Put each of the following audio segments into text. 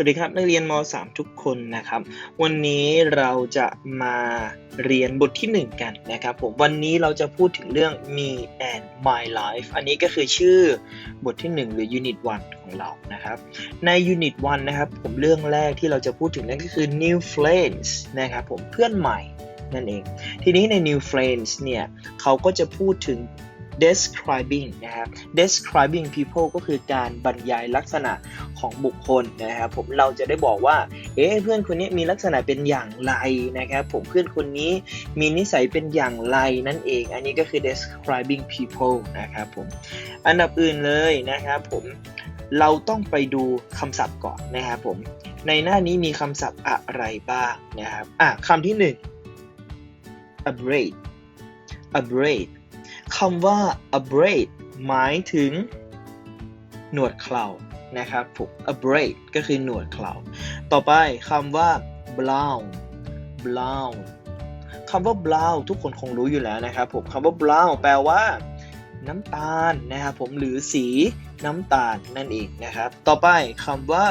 วัสดีครับนักเรียนม .3 ทุกคนนะครับ วันนี้เราจะมาเรียนบทที่ 1 กันนะครับผมวันนี้เราจะพูดถึงเรื่อง me and my life อันนี้ก็คือชื่อบทที่ 1 หรือ unit 1 ของเรานะครับ ใน unit 1 นะครับ ผมเรื่องแรกที่เราจะพูดถึงนั่นก็คือ new friends นะครับผมเพื่อนใหม่นั่นเอง ทีนี้ใน new friends เนี่ยเขาก็จะพูดถึง describing นะครับ describing people ก็คือการบรรยายลักษณะของบุคคลนะครับผมเราจะได้บอกว่าเอ๊ะเพื่อนคนนี้มีลักษณะเป็นอย่างไรนะครับผมเพื่อนคนนี้มีนิสัยเป็นอย่างไรนั่นเอง อันนี้ก็คือ describing people นะครับผมอันดับอื่นเลยนะครับผมเราต้องไปดูคำศัพท์ก่อนนะครับผมในหน้านี้มีคำศัพท์อะไรบ้างนะครับอะคำที่หนึ่ง abrade abrade คำว่า abrade หมายถึง หนวดเครานะครับผม abrade ก็คือหนวดเคราต่อไปคำว่า brown brown คำว่า brown ทุกคนคงรู้อยู่แล้วนะครับผมคำว่า brown แปลว่า น้ำตาลนะครับผมหรือสีน้ำตาลนั่นเองนะครับ ต่อไปคำว่า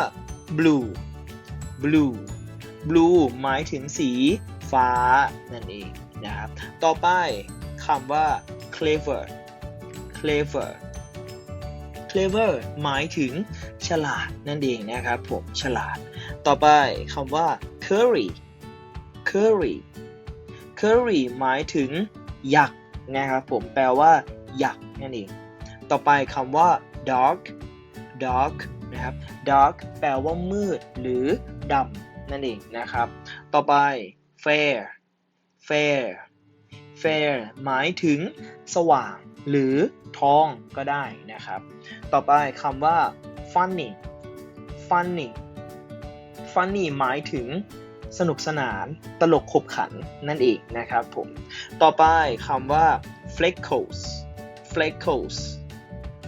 blue blue blue หมายถึงสีฟ้านั่นเองนะครับ ต่อไปคำว่า clever clever clever หมายถึงฉลาดนั่นเองนะครับผมฉลาด ต่อไปคำว่า curry curry curry หมายถึงยักนะครับผมแปลว่ายักนั่นเอง ต่อไปคำว่า dark dark นะครับ dark แปลว่ามืด หรือดำนั่นเองนะครับ ต่อไป fair fair fair หมายถึงสว่างหรือทองก็ได้นะครับ ต่อไปคำว่า funny funny funny หมายถึงสนุกสนาน ตลกขบขันนั่นเองนะครับผม ต่อไปคำว่า freckles freckles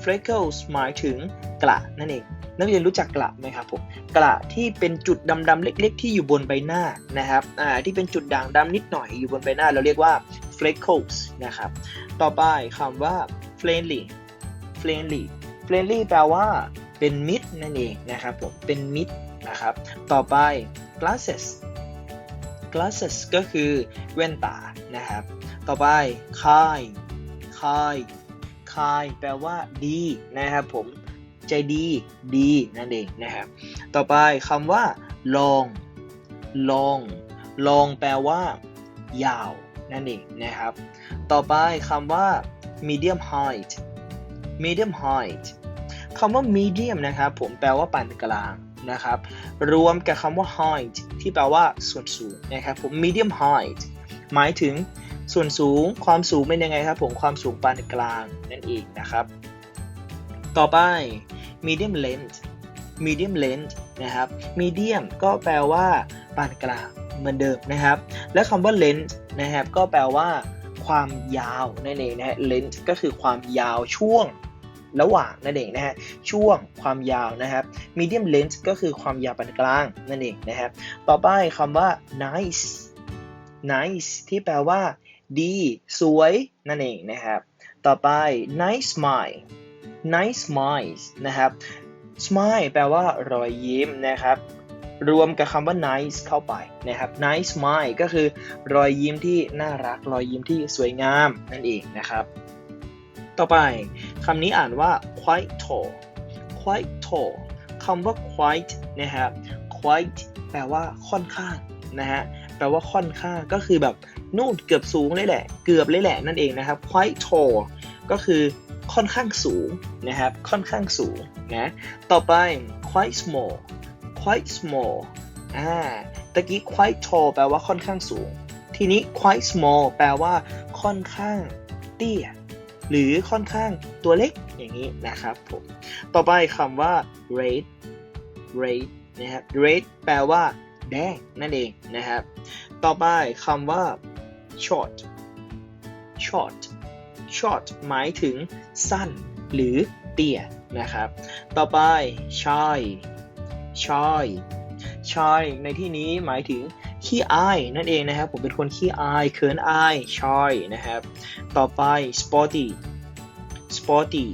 freckles หมายถึงกระนั่นเอง นักเรียนรู้จักกระไหมครับผม กระที่เป็นจุดดำๆเล็ก ๆ ที่อยู่บนใบหน้านะครับ อ่า ที่เป็นจุดด่างดำนิดหน่อยอยู่บนใบหน้าเราเรียกว่า freckles นะครับ ต่อไปคำว่า friendly friendly friendly แปลว่าเป็นมิตรนั่นเองนะครับผม เป็นมิตรนะครับ ต่อไป glasses glasses ก็คือแว่นตานะครับ ต่อไป kind kind kind แปลว่าดีนะครับผม ใจดีดีนั่นเองนะครับ ต่อไปคำว่า long long long แปลว่า ยาว นั่นเองนะครับ ต่อไปคำว่า medium height medium height คำว่า medium นะครับผมแปลว่าปานกลางนะครับ รวมกับคำว่า height ที่แปลว่าส่วนสูงนะครับผม medium height หมายถึงส่วนสูงความสูงเป็นยังไงครับผมความสูงปานกลางนั่นเองนะครับ ต่อไป medium length medium length นะครับ medium ก็แปลว่าปานกลางเหมือนเดิมนะครับ และคำว่า length นะครับ ก็แปลว่า ความยาวนั่นเองนะฮะ length ก็คือความยาวช่วงระหว่างนั่นเองนะฮะช่วงความยาวนะครับ medium length ก็คือความยาวปานกลางนั่นเองนะครับ ต่อไปคำว่า nice nice ที่แปลว่า ดี สวย นั่นเองนะครับ ต่อไป nice smile nice smile นะครับ smile แปลว่ารอยยิ้มนะครับ รวมกับคำว่า nice เข้าไปนะครับ nice smile ก็คือรอยยิ้มที่น่ารัก รอยยิ้มที่สวยงามนั่นเองนะครับ ต่อไปคำนี้อ่านว่า quite tall quite tall คำว่า quite นะครับ quite แปลว่าค่อนข้างนะฮะแปลว่าค่อนข้างก็คือแบบนู่นเกือบสูงเลยแหละ เกือบเลยแหละนั่นเองนะครับ quite tall ก็คือค่อนข้างสูงนะครับ ค่อนข้างสูงนะ ต่อไป quite small quite small อ่าตะกี้ quite tall แปลว่าค่อนข้างสูง ทีนี้ quite small แปลว่าค่อนข้างเตี้ย หรือค่อนข้างตัวเล็กอย่างนี้นะครับผม ต่อไปคำว่า red red นะครับ red แปลว่าแดงนั่นเองนะครับ ต่อไปคำว่า short short short หมายถึงสั้น หรือเตี้ยนะครับ ต่อไป shy shy shy ในที่นี้หมายถึงขี้อายนั่นเองนะครับ ผมเป็นคนขี้อายเขินอาย shy นะครับ ต่อไป sporty sporty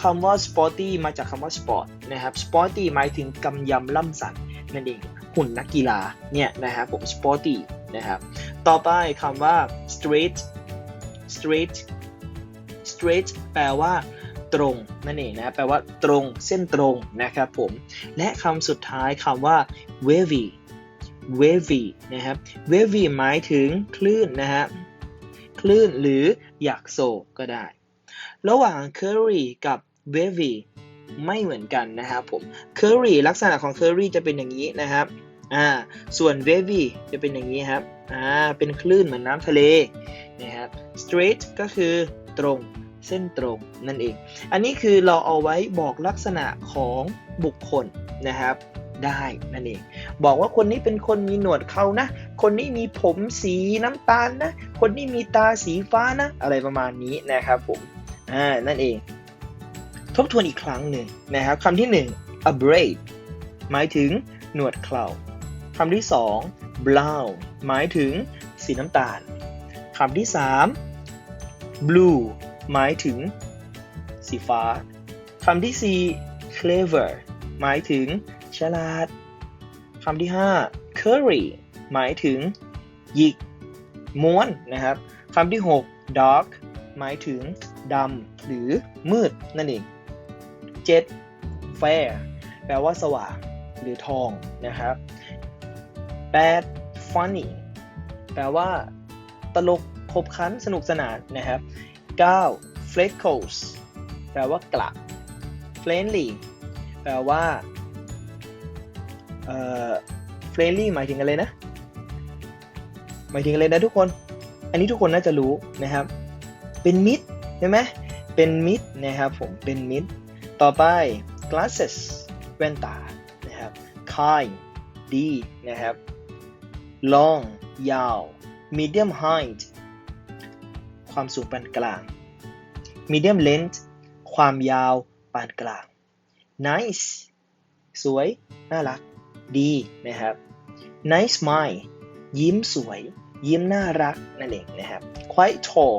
คำว่า sporty มาจากคำว่า sport นะครับ sporty หมายถึงกำยำล่ำสันนั่นเองหุ่นนักกีฬาเนี่ยนะครับผม sporty นะครับ ต่อไปคำว่า straight straight straight แปลว่า ตรงนั่นเองนะแปลว่าตรงเส้นตรงนะครับผม และคำสุดท้ายคำว่า wavy wavy นะครับ wavy หมายถึงคลื่นนะฮะคลื่นหรือหยักโศกก็ได้ ระหว่าง curry กับ wavy ไม่เหมือนกันนะครับผม curry ลักษณะของ curry จะเป็นอย่างนี้นะครับอ่าส่วน wavy จะเป็นอย่างนี้ครับอ่าเป็นคลื่นเหมือนน้ำทะเลนะครับ straight ก็คือตรง เส้นตรงนั่นเอง อันนี้คือเราเอาไว้บอกลักษณะของบุคคลนะครับได้นั่นเอง บอกว่าคนนี้เป็นคนมีหนวดเขานะ คนนี้มีผมสีน้ำตาลนะ คนนี้มีตาสีฟ้านะ อะไรประมาณนี้นะครับผมอ่านั่นเอง ทบทวนอีกครั้งหนึ่งนะครับคำที่หนึ่ง a braid หมายถึงหนวดเคราคำที่สอง brown หมายถึงสีน้ำตาลคำที่สาม blue หมายถึง สีฟ้าคำที่สี่ clever หมายถึง ฉลาดคำที่ 5 curry หมายถึง หยิก ม้วนนะครับคำที่ 6 dark หมายถึงดำหรือมืดนั่นเอง 7 fair แปลว่าสว่างหรือทองนะครับ 8 funny แปลว่า ตลกขบขันสนุกสนานนะครับ 9 freckles แปลว่ากระ friendly แปลว่าเอ่อ friendly หมายถึงอะไรนะ หมายถึงอะไรนะทุกคน อันนี้ทุกคนน่าจะรู้นะครับ เป็นมิตรใช่ไหมเป็นมิตรนะครับผม เป็นมิตร ต่อไป glasses แว่นตา นะครับ kind ดีนะครับ long ยาว medium height ความสูงปานกลาง medium length ความยาวปานกลาง nice สวย น่ารัก ดีนะครับ nice smile ยิ้มสวย ยิ้มน่ารักนั่นเองนะครับ quite tall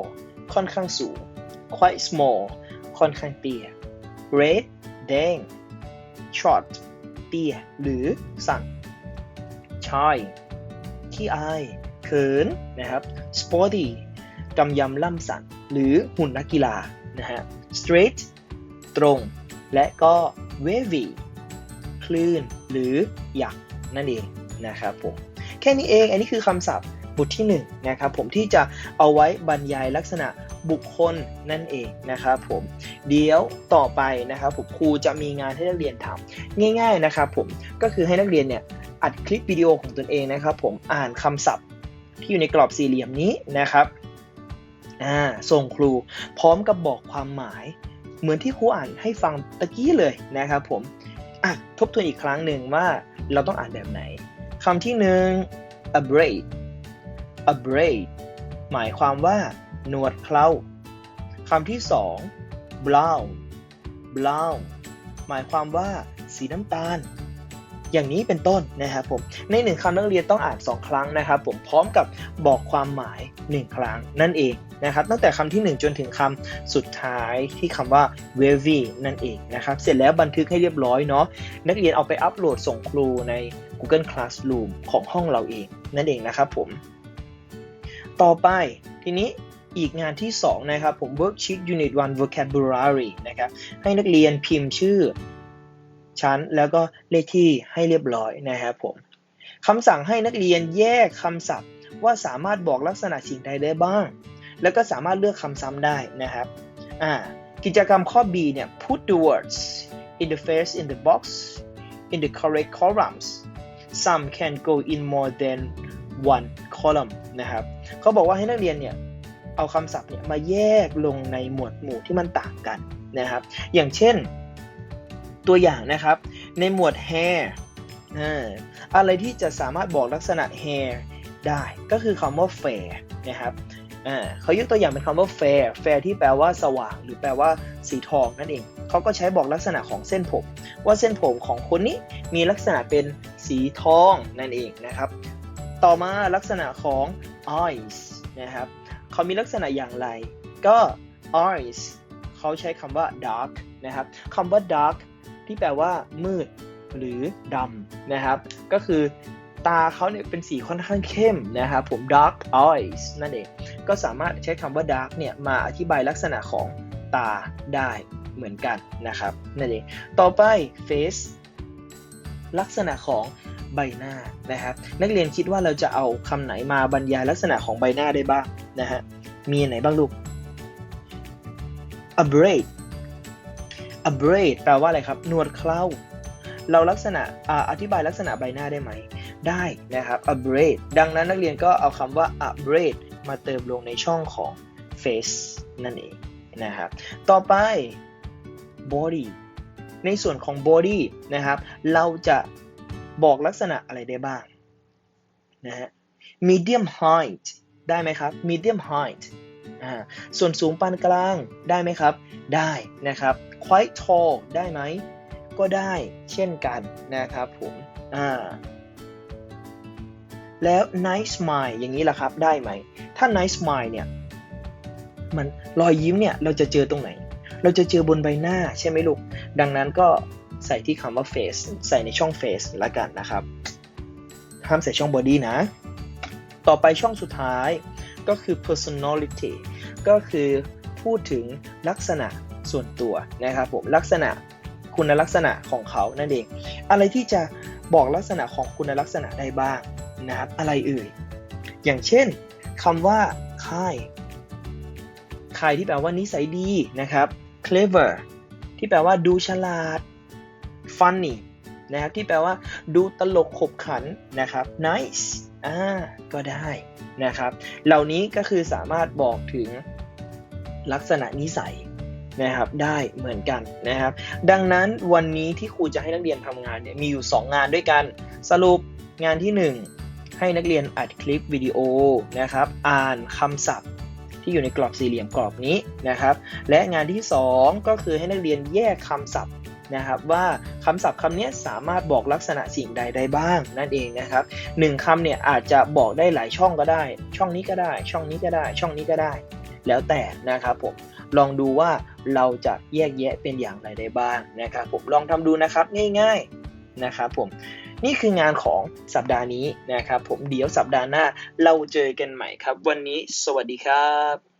ค่อนข้างสูง quite small ค่อนข้างเตี้ย red แดง short เตี้ย หรือสั้น shy ขี้อาย เขินนะครับ sporty กำยำล่ำสัน หรือหุ่นนักกีฬานะฮะ straight ตรง และก็ wavy คลื่น หรือหยักนั่นเองนะครับผมแค่นี้เองอันนี้คือคำศัพท์บทที่1นนะครับผมที่จะเอาไว้บรรยายลักษณะบุคคลนั่นเองนะครับผมเดี๋ยวต่อไปนะครับผมครูจะมีงานให้นักเรียนทำง่าย ๆนะครับผมก็คือให้นักเรียนเนี่ยอัดคลิปวิดีโอของตนเองนะครับผมอ่านคำศัพท์ที่อยู่ในกรอบสี่เหลี่ยมนี้นะครับ อ่าส่งครูพร้อมกับบอกความหมาย เหมือนที่ครูอ่านให้ฟังตะกี้เลยนะครับผมอะทบทวนอีกครั้งหนึ่งว่าเราต้องอ่านแบบไหนคำที่หนึ่ง a braid a braid หมายความว่า หนวดเคราคำที่สอง brown brown หมายความว่า สีน้ำตาล อย่างนี้เป็นต้นนะครับผมในหนึ่งคำนักเรียนต้องอ่าน 2 ครั้งนะครับผมพร้อมกับบอกความหมาย 1 ครั้งนั่นเองนะครับตั้งแต่คำที่ 1 จนถึงคำสุดท้ายที่คำว่า wavy นั่นเองนะครับเสร็จแล้วบันทึกให้เรียบร้อยเนาะนักเรียนเอาไปอัปโหลดส่งครูใน Google Classroom ของห้องเราเองนั่นเองนะครับผม ต่อไปทีนี้อีกงานที่ 2 นะครับผม Worksheet Unit 1 Vocabulary นะครับให้นักเรียนพิมพ์ชื่อ ชั้น แล้วก็เลขที่ให้เรียบร้อยนะครับผมคำสั่งให้นักเรียนแยกคำศัพท์ ว่าสามารถบอกลักษณะสิ่งใดได้บ้าง แล้วก็สามารถเลือกคำซ้ำได้นะครับอ่ากิจกรรมข้อ B เนี่ย put the words in the face in the box in the correct columns some can go in more than one column นะครับเขาบอกว่าให้นักเรียนเนี่ยเอาคำศัพท์เนี่ยมาแยกลงในหมวดหมู่ที่มันต่างกันนะครับ อย่างเช่น ตัวอย่างนะครับ ในหมวด hair อะไรที่จะสามารถบอกลักษณะ hair ได้ก็คือคำว่า fair นะครับเขายกตัวอย่างเป็นคำว่า fair fair ที่แปลว่าสว่าง หรือแปลว่าสีทองนั่นเอง เขาก็ใช้บอกลักษณะของเส้นผม ว่าเส้นผมของคนนี้มีลักษณะเป็นสีทองนั่นเองนะครับ ต่อมาลักษณะของ eyes นะครับเขามีลักษณะอย่างไร ก็ eyes เขาใช้คำว่า dark นะครับคำว่า dark ที่แปลว่า มืด หรือดำนะครับ ก็คือตาเขาเนี่ยเป็นสีค่อนข้างเข้มนะครับผม dark eyes นั่นเอง ก็สามารถใช้คำว่า dark เนี่ยมาอธิบายลักษณะของตาได้เหมือนกันนะครับนั่นเอง ต่อไป face ลักษณะของใบหน้านะครับ นักเรียนคิดว่าเราจะเอาคำไหนมาบรรยายลักษณะของใบหน้าได้บ้างนะฮะ มีอันไหนบ้างลูก a braid a braid แปลว่าอะไรครับ หนวดเคราเราลักษณะออธิบายลักษณะใบหน้าได้ไหม ได้นะครับ a braid ดังนั้นนักเรียนก็เอาคำว่า a braid มาเติมลงในช่องของ face นั่นเองนะครับ ต่อไป body ในส่วนของ body นะครับ เราจะบอกลักษณะอะไรได้บ้างนะฮะ medium height ได้ไหมครับ medium height ส่วนสูงปานกลางได้ไหมครับ ได้นะครับ quite tall ได้ไหม ก็ได้เช่นกันนะครับผมแล้ว nice smile อย่างนี้ล่ะครับ ได้ไหม ถ้า nice smile เนี่ย มันรอยยิ้มเนี่ย เราจะเจอตรงไหน เราจะเจอบนใบหน้าใช่ไหมลูก ดังนั้นก็ใส่ที่คำว่า face ใส่ในช่อง face ละกันนะครับ ห้ามใส่ช่อง body นะ ต่อไปช่องสุดท้าย ก็คือ personality ก็คือพูดถึงลักษณะส่วนตัวนะครับผมลักษณะคุณลักษณะของเขานั่นเอง อะไรที่จะบอกลักษณะของคุณลักษณะได้บ้างนะครับอะไรเอ่ยอย่างเช่นคำว่า kind kind ที่แปลว่านิสัยดีนะครับ clever ที่แปลว่าดูฉลาด funny นะครับที่แปลว่าดูตลกขบขันนะครับ nice อ่าก็ได้นะครับ เหล่านี้ก็คือสามารถบอกถึงลักษณะนิสัยนะครับได้เหมือนกันนะครับ ดังนั้นวันนี้ที่ครูจะให้นักเรียนทำงานเนี่ยมีอยู่ 2 งานด้วยกัน สรุปงานที่ 1 ให้นักเรียนอัดคลิปวิดีโอนะครับ อ่านคำศัพท์ที่อยู่ในกรอบสี่เหลี่ยมกรอบนี้นะครับ และงานที่ 2 ก็คือให้นักเรียนแยกคำศัพท์ นะครับว่าคำศัพท์คำนี้สามารถบอกลักษณะสิ่งใดได้บ้างนั่นเองนะครับหนึ่งคำเนี่ยอาจจะบอกได้หลายช่องก็ได้ ช่องนี้ก็ได้ ช่องนี้ก็ได้ ช่องนี้ก็ได้ แล้วแต่นะครับผมลองดูว่าเราจะแยกแยะเป็นอย่างไรได้บ้างนะครับผมลองทำดูนะครับง่ายๆนะครับผมนี่คืองานของสัปดาห์นี้นะครับผมเดี๋ยวสัปดาห์หน้าเราเจอกันใหม่ครับ วันนี้สวัสดีครับ